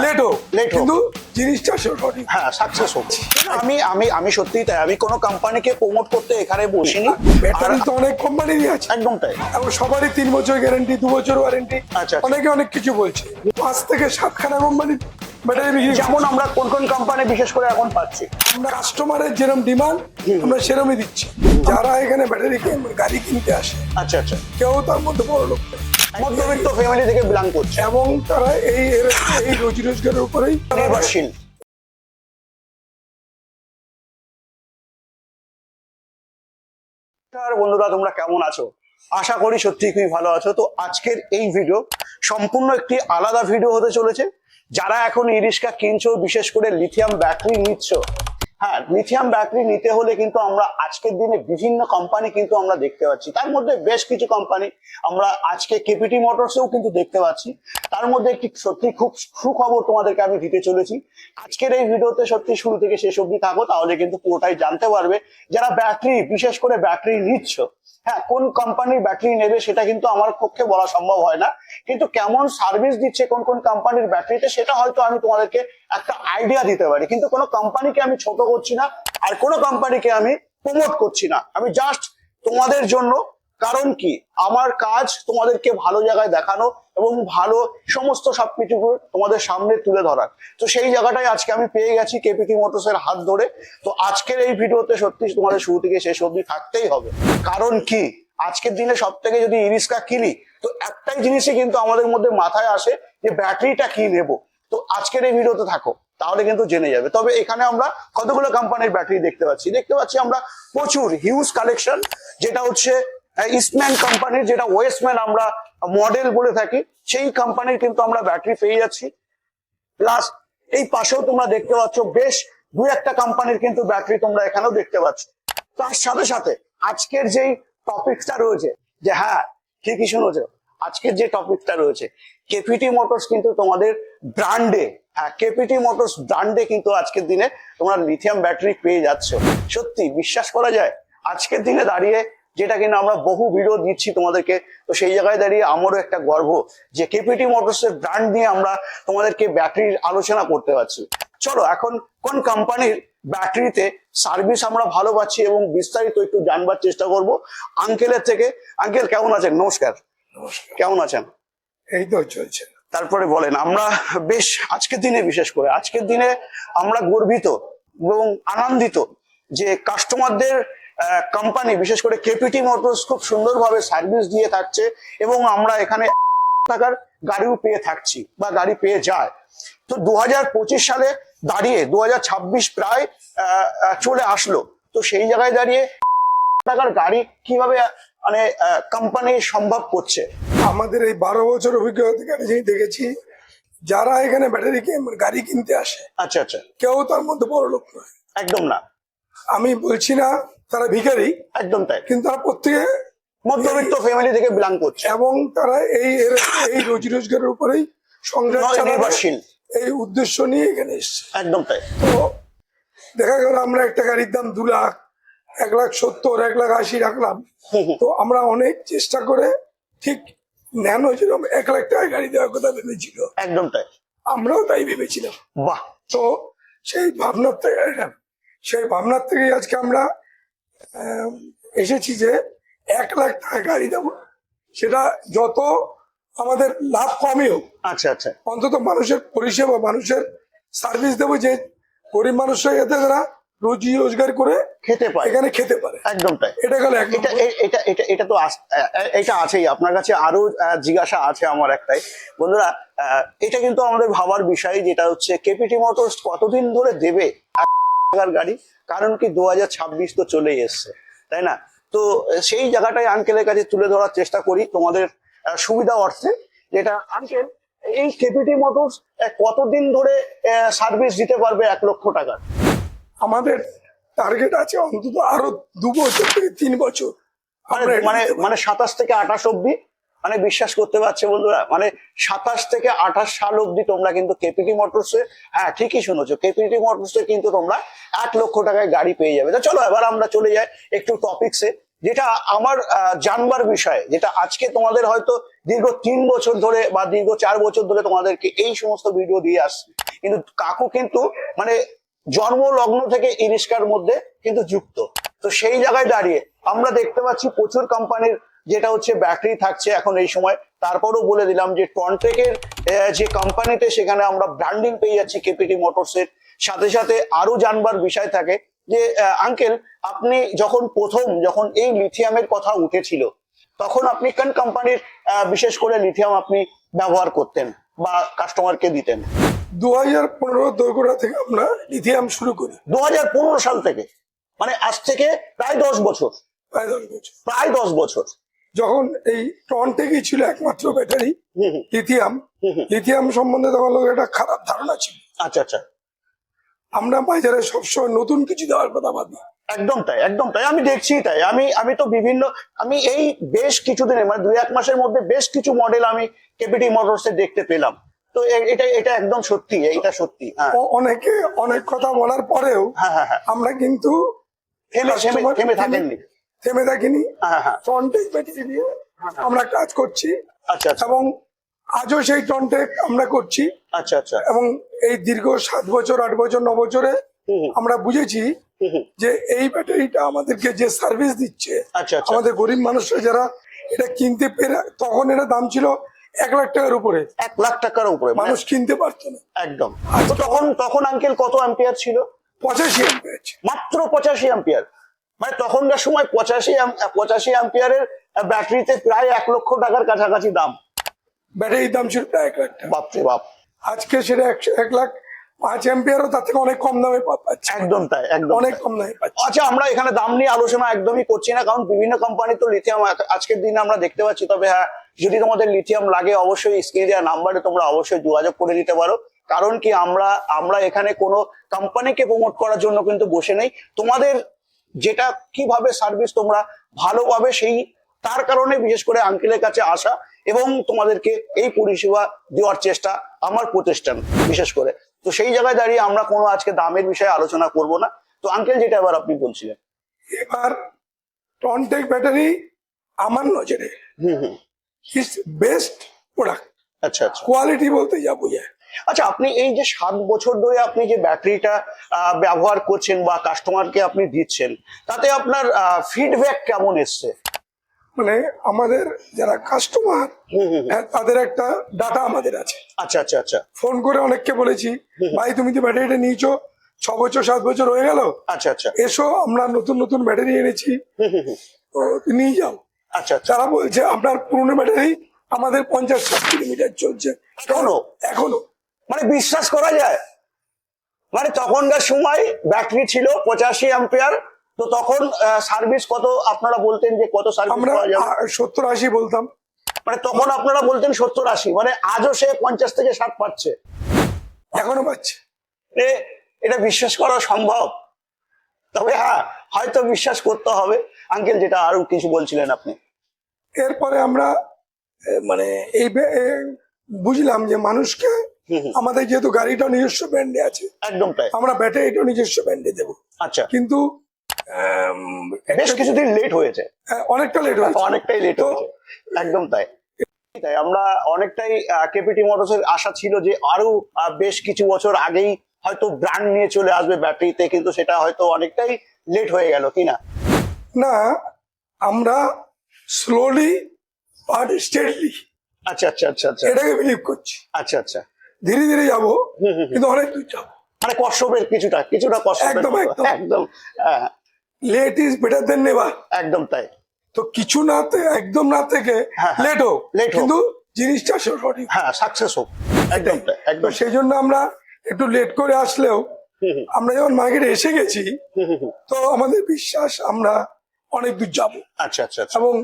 Late হোক হোক। কিন্তু জিনিসটা সঠিক। হ্যাঁ সাকসেস হোক আমি আমি আমি সত্যিই তাই। আমি কোনো কোম্পানিকে প্রমোট করতে এখানে বসিনি। ব্যাটারি তো অনেক কোম্পানিরই আছে। একদম তাই। এবং সবারই তিন বছর গ্যারান্টি দু বছর ওয়ারেন্টি আচ্ছা, আচ্ছা। অনেকে অনেক কিছু বলছে। পাঁচ থেকে সাতখানা কোম্পানি ব্যাটারি যেমন আমরা কোন কোন কোম্পানি বিশেষ করে এখন পাচ্ছি। আমরা কাস্টমারের যেরকম ডিমান্ড আমরা সেরকমই দিচ্ছি। যারা এখানে ব্যাটারি গাড়ি কিনতে আসে আচ্ছা আচ্ছা। কেউ তার মধ্যে বড় লোক। মধ্যবিত্ত ফ্যামিলি থেকে বিলং করছে। এবং তারা এই এই রোজি রোজগারের উপরেই নির্ভরশীল নমস্কার বন্ধুরা তোমরা কেমন আছো? আশা করি সত্যি খুবই ভালো আছো। তো আজকের এই ভিডিও সম্পূর্ণ একটি আলাদা ভিডিও হতে চলেছে। যারা এখন ই রিক্সা কিনছো বিশেষ করে লিথিয়াম ব্যাটারি নিচ্ছ হ্যাঁ লিথিয়াম ব্যাটারি নিতে হলে কিন্তু আমরা আজকের দিনে বিভিন্ন কোম্পানি কিন্তু আমরা দেখতে পাচ্ছি। তার মধ্যে বেশ কিছু কোম্পানি আমরা আজকে কেপিটি মোটরসেও কিন্তু দেখতে পাচ্ছি। তার মধ্যে একটি সত্যি খুব সুখবর তোমাদেরকে আমি দিতে চলেছি। আজকের এই ভিডিওতে সত্যি শুরু থেকে শেষ অব্দি থাকো, তাহলে কিন্তু পুরোটাই জানতে পারবে যারা ব্যাটারি বিশেষ করে ব্যাটারি নিচ্ছ হ্যাঁ কোন কোম্পানির ব্যাটারি নেবে সেটা কিন্তু আমার পক্ষে বলা সম্ভব হয় না। কিন্তু কেমন সার্ভিস দিচ্ছে, কোন কোন কোম্পানির ব্যাটারিতে সেটা হয়তো আমি তোমাদেরকে একটা আইডিয়া দিতে পারি। কিন্তু কোনো কোম্পানিকে আমি ছোট করছি না, আর কোনো কোম্পানিকে আমি প্রমোট করছি না। আমি জাস্ট তোমাদের জন্য কারণ কি? আমার কাজ তোমাদেরকে ভালো জায়গায় দেখানো এবং ভালো সমস্ত সবকিছু তোমাদের সামনে তুলে ধরার। তো সেই জায়গাটাই আজকে আমি পেয়ে গেছি কেপিটি মোটরস এর হাত ধরে। তো আজকের এই ভিডিওতে সত্যি তোমাদের শুরু থেকে শেষ অবধি থাকতেই হবে। কারণ কি? আজকের দিনে সব থেকে যদি ইরিস্কা কিনি, তো একটাই জিনিসই কিন্তু আমাদের মধ্যে মাথায় আসে যে ব্যাটারিটা কি নেব। তো আজকের এই ভিডিওতে থাকো, তাহলে কিন্তু জেনে যাবে। তবে এখানে আমরা কতগুলো কোম্পানির ব্যাটারি দেখতে পাচ্ছি? দেখতে পাচ্ছি আমরা প্রচুর হিউজ কালেকশন যেটা হচ্ছে ইস্টম্যান কোম্পানির যেটা ওয়েস্টম্যান আমরা মডেল বলে থাকি, সেই কোম্পানির কিন্তু আমরা ব্যাটারি পেয়ে যাচ্ছি। প্লাস এই পাশেও তোমরা দেখতে পাচ্ছ, বেশ দু একটা কোম্পানির কিন্তু ব্যাটারি তোমরা এখানেও দেখতে পাচ্ছ। তার সাথে সাথে আজকের যেই টপিকটা রয়েছে, যে হ্যাঁ ঠিকই শুনেছো, আজকের যে টপিকটা রয়েছে কেপিটি মোটরস কিন্তু তোমাদের ব্র্যান্ডে হ্যাঁ কেপিটি মোটরস ব্র্যান্ডে কিন্তু আজকের দিনে তোমরা লিথিয়াম ব্যাটারি পেয়ে যাচ্ছ। সত্যি, বিশ্বাস করা যায়, আজকের দিনে দাঁড়িয়ে যেটা কিনা আমরা বহু ভিডিও দিচ্ছি তোমাদেরকে। তো সেই জায়গায় দাঁড়িয়ে আমারও একটা গর্ব যে কেপিটি মোটরস এর ব্র্যান্ড নিয়ে আমরা তোমাদেরকে ব্যাটারির আলোচনা করতে পারছি চলো এখন কোন কোম্পানির ব্যাটারিতে সার্ভিস আমরা ভালো পাচ্ছি এবং বিস্তারিত একটু জানবার চেষ্টা করব। আঙ্কেলের থেকে। আঙ্কেল কেমন আছেন? নমস্কার। কেমন আছেন? এই তো চলছে। তারপরে বলেন আমরা বেশ আজকের দিনে বিশেষ করে আজকের দিনে আমরা গর্বিত এবং আনন্দিত যে কাস্টমারদের কোম্পানি বিশেষ করে কেপিটি মোটরস খুব সুন্দরভাবে সার্ভিস দিয়ে থাকছে এবং আমরা এখানে টাকার গাড়িও পেয়ে থাকছি বা গাড়ি পেয়ে যায়। তো দুহাজার পঁচিশ সালে দাঁড়িয়ে দুহাজার ছাব্বিশ প্রায় চলে আসলো। তো সেই জায়গায় দাঁড়িয়ে টাকার গাড়ি কীভাবে মানে কোম্পানি সম্ভব করছে? আমাদের এই বারো বছর অভিজ্ঞতা থেকে আমি দেখেছি যারা এখানে ব্যাটারি গাড়ি কিনতে আসে আচ্ছা আচ্ছা। কেউ তার মধ্যে বড় লোক নয়। একদম না। আমি বলছি না তারা ভিখারি একদম তাই। কিন্তু তারা প্রত্যেকে মধ্যবিত্ত ফ্যামিলি থেকে বিলং করছে। এবং তারা এই এই রোজি রোজগারের উপরেই চালানোর নির্ভরশীল। এই উদ্দেশ্য নিয়ে এখানে এসছে। একদম তাই। তো দেখা গেল আমরা একটা গাড়ির দাম দু লাখ এক লাখ সত্তর এক লাখ আশি রাখলাম। তো আমরা অনেক চেষ্টা করে ঠিক ন্যানো যেরকম এক লাখ টাকা গাড়ি দেওয়ার কথা ভেবেছিল। একদম তাই। আমরাও তাই ভেবেছিলাম। বাহ। তো সেই ভাবনার থেকে সেই ভাবনার থেকে আজকে আমরা এসেছি যে এক লাখ টাকা গাড়ি দেবো। সেটা যত আমাদের লাভ কমই হোক। আচ্ছা আচ্ছা। অন্তত মানুষের পরিষেবা মানুষের সার্ভিস দেবো যে গরিব মানুষরা যাতে তারা রোজি রোজগার করে খেতে পায়। এখানে খেতে পারে। একদম তাই। এটা গেল এটা এটা এটা এটা তো এটা আছেই। আপনার কাছে আরও জিজ্ঞাসা আছে আমার একটাই। বন্ধুরা এটা কিন্তু আমাদের ভাবার বিষয় যেটা হচ্ছে কেপিটি মোটরস কতদিন ধরে দেবে? টাকার গাড়ি কারণ কি দু তো চলেই এসছে তাই না? তো সেই জায়গাটাই আঙ্কেলের কাছে তুলে ধরার চেষ্টা করি তোমাদের সুবিধা অর্থে যেটা আঙ্কেল এই কেপিটি মোটরস কতদিন ধরে সার্ভিস দিতে পারবে এক লক্ষ টাকা? আমাদের টার্গেট আছে অন্তত আরও দু বছর থেকে তিন বছর। মানে। মানে সাতাশ থেকে আঠাশ অব্দি মানে বিশ্বাস করতে পারছে বন্ধুরা মানে সাতাশ থেকে আঠাশ সাল অব্দি তোমরা কিন্তু কেপিটি মোটরসে হ্যাঁ ঠিকই শুনেছো কেপিটি মোটরসে কিন্তু তোমরা এক লক্ষ টাকায় গাড়ি পেয়ে যাবে। তো চলো এবার আমরা চলে যাই একটু টপিকসে যেটা আমার জানবার বিষয়, যেটা আজকে তোমাদের হয়তো দীর্ঘ তিন বছর ধরে বা দীর্ঘ চার বছর ধরে তোমাদেরকে এই সমস্ত ভিডিও দিয়ে আসছে। কিন্তু কাকু কিন্তু মানে জন্ম লগ্ন থেকে ইরিস্কার মধ্যে কিন্তু যুক্ত। তো সেই জায়গায় দাঁড়িয়ে আমরা দেখতে পাচ্ছি প্রচুর কোম্পানির যেটা হচ্ছে ব্যাটারি থাকছে এখন এই সময়। তারপরও বলে দিলাম যে টনটেকের যে কোম্পানিতে সেখানে আমরা ব্র্যান্ডিং পেয়ে যাচ্ছি কেপিটি মোটরসের সাথে সাথে আরও জানবার বিষয় থাকে যে আঙ্কেল আপনি যখন প্রথম যখন এই লিথিয়ামের কথা উঠেছিল তখন আপনি কোন কোম্পানির বিশেষ করে লিথিয়াম আপনি ব্যবহার করতেন বা কাস্টমারকে দিতেন? দু হাজার পনেরো দোরগোড়া থেকে আমরা লিথিয়াম শুরু করি। দু হাজার পনেরো সাল থেকে। মানে আজ থেকে প্রায় দশ বছর। প্রায় দশ বছর। প্রায় দশ বছর। যখন এই টন থেকেই ছিল একমাত্র ব্যাটারি লিথিয়াম। লিথিয়াম সম্বন্ধে তখন লোকের একটা খারাপ ধারণা ছিল। আচ্ছা আচ্ছা। আমরা বাজারে সবসময় নতুন কিছু দেওয়ার কথা ভাবি। একদম তাই একদম তাই। আমি দেখছি তাই। আমি আমি তো বিভিন্ন আমি এই বেশ কিছুদিনে মানে দুই এক মাসের মধ্যে বেশ কিছু মডেল আমি কেপিটি মোটরস দেখতে পেলাম। তো এটা এটা একদম সত্যি এটা সত্যি হ্যাঁ। অনেকে অনেক কথা বলার পরেও হ্যাঁ হ্যাঁ হ্যাঁ। আমরা কিন্তু থেমে থেমে থাকেননি। থেমে হ্যাঁ হ্যাঁ। টনটেক ব্যাটারি দিয়ে আমরা কাজ করছি। আচ্ছা আচ্ছা। এবং আজও সেই টনটেক আমরা করছি। আচ্ছা আচ্ছা। এবং এই দীর্ঘ সাত বছর আট বছর ন বছরে আমরা বুঝেছি। যে এই ব্যাটারিটা আমাদেরকে যে সার্ভিস দিচ্ছে আচ্ছা আচ্ছা। আমাদের গরিব মানুষরা যারা এটা কিনতে পেরে তখন এটা দাম ছিল এক লাখ টাকার উপরে। এক লাখ টাকার উপরে মানে মানুষ কিনতে পারতো না। একদম। তখন তখন আঙ্কেল কত অ্যাম্পিয়ার ছিল? পঁচাশি আছে মাত্র পঁচাশি অ্যাম্পিয়ার মানে তখনকার সময় পঁচাশি পঁচাশি অ্যাম্পিয়ারের ব্যাটারিতে প্রায় এক লক্ষ টাকার কাছাকাছি দাম। ব্যাটারির দাম ছিল প্রায় এক লাখ বাপরে বাপ আজকে সেটা এক লাখ পাঁচ এম্পিয়ারও তার থেকে অনেক কম দামে পাচ্ছে। একদম তাই একদম অনেক কম দামে পাচ্ছে। আচ্ছা আমরা এখানে দাম নিয়ে আলোচনা একদমই করছি না কারণ বিভিন্ন কোম্পানি তো লিথিয়াম আজকের দিনে আমরা দেখতে পাচ্ছি। তবে হ্যাঁ যদি তোমাদের লিথিয়াম লাগে অবশ্যই স্ক্রিনে দেওয়া নাম্বারে তোমরা অবশ্যই যোগাযোগ করে দিতে পারো। কারণ কি আমরা আমরা এখানে কোনো কোম্পানিকে প্রমোট করার জন্য কিন্তু বসে নেই। তোমাদের যেটা কীভাবে সার্ভিস তোমরা ভালো পাবে সেই তার কারণে বিশেষ করে আঙ্কেলের কাছে আসা এবং তোমাদেরকে এই পরিষেবা দেওয়ার চেষ্টা আমার প্রতিষ্ঠান বিশেষ করে। তো সেই জায়গায় দাঁড়িয়ে আমরা কোনো আজকে দামের বিষয়ে আলোচনা করব না। তো আঙ্কেল যেটা এবার আপনি বলছিলেন। এবার টনটেক ব্যাটারি আমার নজরে। হুম হুম। ইজ বেস্ট প্রোডাক্ট আচ্ছা আচ্ছা। কোয়ালিটি বলতে যা বোঝায়। আচ্ছা আপনি এই যে সাত বছর ধরে আপনি যে ব্যাটারিটা ব্যবহার করছেন বা কাস্টমারকে আপনি দিচ্ছেন তাতে আপনার ফিডব্যাক কেমন এসছে? মানে আমাদের যারা কাস্টমার হুম। তাদের একটা ডাটা আমাদের আছে। আচ্ছা আচ্ছা আচ্ছা। ফোন করে অনেককে বলেছি ভাই তুমি যে ব্যাটারিটা নিয়েছো ছ বছর সাত বছর হয়ে গেল। আচ্ছা আচ্ছা। এসো আমরা নতুন নতুন ব্যাটারি এনেছি। নিয়ে যাও। আচ্ছা আচ্ছা। তারা বলছে আপনার পুরনো ব্যাটারি আমাদের পঞ্চাশ ষাট কিলোমিটার চলছে। এখনও? এখনও। মানে বিশ্বাস করা যায়। মানে তখনকার সময় ব্যাটারি ছিল পঁচাশি অ্যাম্পিয়ার তো তখন সার্ভিস কত আপনারা বলতেন যে কত সার্ভিস আমরা পাওয়া সত্তর আশি বলতাম। মানে তখন আপনারা বলতেন সত্তর আশি। মানে আজও সে পঞ্চাশ থেকে ষাট পাচ্ছে। এখনও পাচ্ছে। এ এটা বিশ্বাস করা সম্ভব। তবে হ্যাঁ হয়তো বিশ্বাস করতে হবে। আঙ্কেল যেটা আরও কিছু বলছিলেন আপনি। এরপরে আমরা মানে এই বুঝলাম যে মানুষকে। আমাদের যেহেতু গাড়িটা নিজস্ব ব্র্যান্ডে আছে একদম তাই। আমরা ব্যাটারিটা নিজস্ব ব্র্যান্ডে দেবো। আচ্ছা। কিন্তু বেশ কিছুদিন লেট হয়েছে। হ্যাঁ, অনেকটা লেট হয়েছে। অনেকটাই লেট হয়েছে। একদম তাই। তাই আমরা অনেকটাই কেপিটি মোটরসের আশা ছিল যে আরও বেশ কিছু বছর আগেই হয়তো ব্র্যান্ড নিয়ে চলে আসবে ব্যাটারিতে কিন্তু সেটা হয়তো অনেকটাই লেট হয়ে গেল কি না? আমরা স্লোলি বাট স্টেডলি আচ্ছা আচ্ছা আচ্ছা আচ্ছা। এটাকে বিলিভ করছি। আচ্ছা আচ্ছা। ধীরে ধীরে যাব। কিন্তু অনেক দূর যাব। মানে কষ্টপের কিছুটা কিছুটা কষ্ট একদম, একদম। একদম হ্যাঁ। Late is better than never একদম তাই। তো কিছু না একদম না থেকে হ্যাঁ, হ্যাঁ। লেট হোক লেট কিন্তু জিনিসটা সঠিক হ্যাঁ সাকসেস হোক। একদম। একদম সেই জন্য আমরা একটু লেট করে আসলেও আমরা যখন মার্কেটে এসে গেছি। তো আমাদের বিশ্বাস আমরা অনেক দূর যাব। আচ্ছা আচ্ছা আচ্ছা। এবং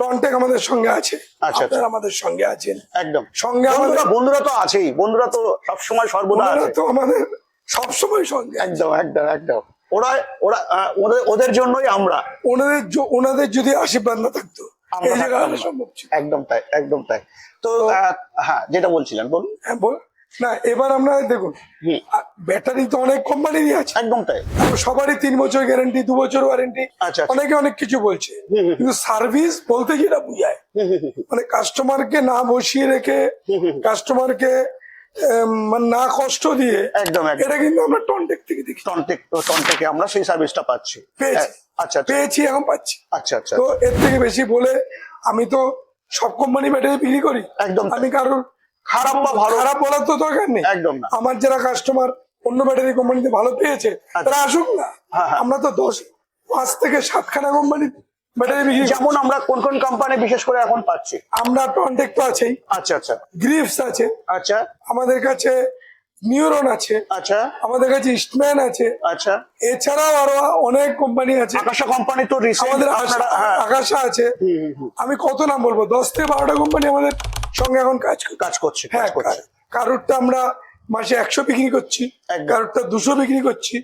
টনটেক আমাদের সঙ্গে আছে। আচ্ছা। আপনারা আমাদের সঙ্গে আছেন। একদম। সঙ্গে আমাদের বন্ধুরা তো আছেই। বন্ধুরা তো সবসময় সর্বদা আছে। তো আমাদের সবসময় সঙ্গে একদম একদম একদম। ওরা ওরা ওদের ওদের জন্যই আমরা। ওনাদের ওনাদের যদি আশীর্বাদ না থাকতো একদম তাই একদম তাই। তো হ্যাঁ যেটা বলছিলেন বলুন। হ্যাঁ, বল- না এবার আমরা দেখুন ব্যাটারি তো অনেক কোম্পানিরই আছে। একদম তাই। সবারই তিন বছর গ্যারেন্টি দু বছর ওয়ারেন্টি আচ্ছা, আচ্ছা। অনেকে অনেক কিছু বলছে। কিন্তু সার্ভিস বলতে যেটা বুঝায়? মানে কাস্টমারকে না বসিয়ে রেখে কাস্টমারকে মানে না কষ্ট দিয়ে একদম এটা কিন্তু আমরা টনটেক থেকে দেখি। টনটেক টনটেকে আমরা সেই সার্ভিসটা পাচ্ছি। পেয়েছি। আচ্ছা আচ্ছা। পেয়েছি এখন পাচ্ছি। আচ্ছা আচ্ছা। তো এর থেকে বেশি বলে আমি তো সব কোম্পানি ব্যাটারি বিক্রি করি। একদম। আমি কারোর খারাপ বা ভালো? খারাপ বলার তো দরকার নেই। একদম না। আমার যারা কাস্টমার অন্য ব্যাটারি কোম্পানিতে ভালো পেয়েছে তারা আসুক না। হ্যাঁ, হ্যাঁ। আমরা তো দশ পাঁচ থেকে সাতখানা কোম্পানি ব্যাটারি বিক্রি যেমন আমরা কোন কোন কোম্পানি বিশেষ করে এখন পাচ্ছি? আমরা টনটেক তো আছেই। আচ্ছা আচ্ছা। গ্রিপস আছে। আচ্ছা। আমাদের কাছে নিউরন আছে। আচ্ছা। আমাদের কাছে ইস্টম্যান আছে। আচ্ছা। এছাড়াও আরও অনেক কোম্পানি আছে। আকাশা কোম্পানি তো আমাদের হ্যাঁ। আকাশা আছে। আমি কত নাম বলব? দশ থেকে বারোটা কোম্পানি আমাদের সঙ্গে এখন কাজ কাজ করছে হ্যাঁ কারোরটা আমরা মাসে একশো বিক্রি করছি। কারোরটা দুশো বিক্রি করছি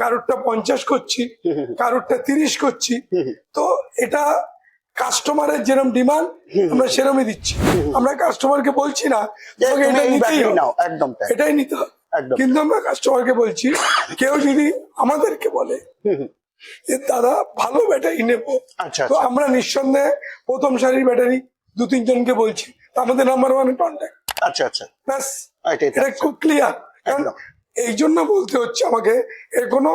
কারোরটা পঞ্চাশ করছি কারোরটা তিরিশ করছি। তো এটা কাস্টমারের যেরকম ডিমান্ড আমরা সেরকমই দিচ্ছি। আমরা কাস্টমারকে বলছি না এটা নিতেই একদম এটাই নিতে হবে। কিন্তু আমরা কাস্টমারকে বলছি কেউ যদি আমাদেরকে বলে। যে দাদা ভালো ব্যাটারি নেব। আচ্ছা তো আচ্ছা। আমরা নিঃসন্দেহে প্রথম সারির ব্যাটারি দু তিনজনকে বলছি। আমাদের নাম্বার ওয়ান কন্ট্যাক্ট আচ্ছা আচ্ছা। ব্যাস। তো। এটা খুব ক্লিয়ার কারণ এই জন্য বলতে হচ্ছে আমাকে এর কোনো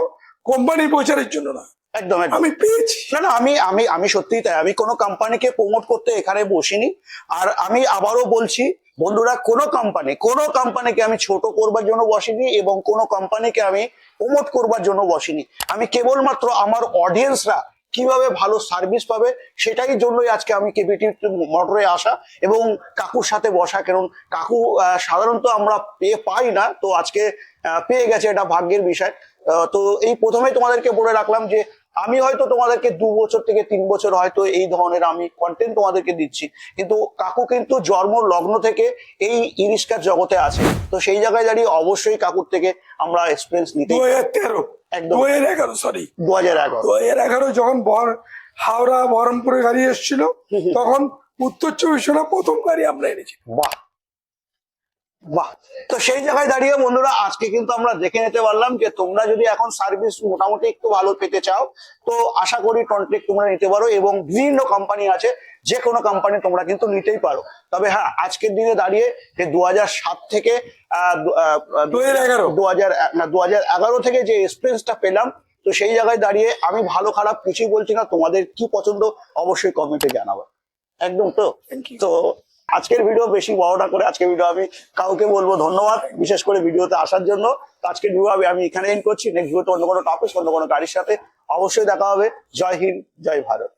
কোম্পানি প্রচারের জন্য না। একদম একদম। আমি পেয়েছি। না না আমি আমি আমি সত্যিই তাই। আমি কোনো কোম্পানিকে প্রমোট করতে এখানে বসিনি। আর আমি আবারও বলছি বন্ধুরা কোনো কোম্পানি কোনো কোম্পানিকে আমি ছোট করবার জন্য বসিনি এবং কোনো কোম্পানিকে আমি প্রমোট করবার জন্য বসিনি। আমি কেবলমাত্র আমার অডিয়েন্সরা কীভাবে ভালো সার্ভিস পাবে সেটাই জন্যই আজকে আমি কেবিটি মোটরে আসা এবং কাকুর সাথে বসা। কারণ কাকু সাধারণত আমরা পেয়ে পাই না, তো আজকে পেয়ে গেছে এটা ভাগ্যের বিষয়। তো এই প্রথমেই তোমাদেরকে বলে রাখলাম যে আমি হয়তো তোমাদেরকে দু বছর থেকে তিন বছর হয়তো এই ধরনের আমি কন্টেন্ট তোমাদেরকে দিচ্ছি। কিন্তু কাকু কিন্তু জন্ম লগ্ন থেকে এই ইরিস্কার জগতে আছে। তো সেই জায়গায় দাঁড়িয়ে অবশ্যই কাকুর থেকে আমরা এক্সপিরিয়েন্স নিতে। তেরো। একদম। দু হাজার এগারো সরি দু হাজার এগারো। দু হাজার এগারো যখন হাওড়া বহরমপুরে গাড়ি এসেছিল তখন উত্তর চব্বিশ পরগনা প্রথম গাড়ি আমরা এনেছি। বাহ। বাহ। তো সেই জায়গায় দাঁড়িয়ে বন্ধুরা আজকে কিন্তু আমরা দেখে নিতে পারলাম যে তোমরা যদি এখন সার্ভিস মোটামুটি একটু ভালো পেতে চাও তো আশা করি টনটেক তোমরা নিতে পারো এবং বিভিন্ন কোম্পানি আছে যে কোনো কোম্পানি তোমরা কিন্তু নিতেই পারো। তবে হ্যাঁ আজকের দিনে দাঁড়িয়ে যে দু সাত থেকে দু 2011 দু হাজার না দু এগারো থেকে যে এক্সপিরিয়েন্সটা পেলাম তো সেই জায়গায় দাঁড়িয়ে আমি ভালো খারাপ কিছুই বলছি না তোমাদের কি পছন্দ অবশ্যই কমেন্টে জানাব। একদম তো. তো আজকের ভিডিও বেশি বড়টা করে আজকের ভিডিও আমি কাউকে বলব ধন্যবাদ, বিশেষ করে ভিডিওতে আসার জন্য। আজকের ভিডিও আমি আমি এখানে এন্ড করছি। নেক্সট ভিডিওতে অন্য কোনো টপিক অন্য কোনো গাড়ির সাথে অবশ্যই দেখা হবে। জয় হিন্দ, জয় ভারত।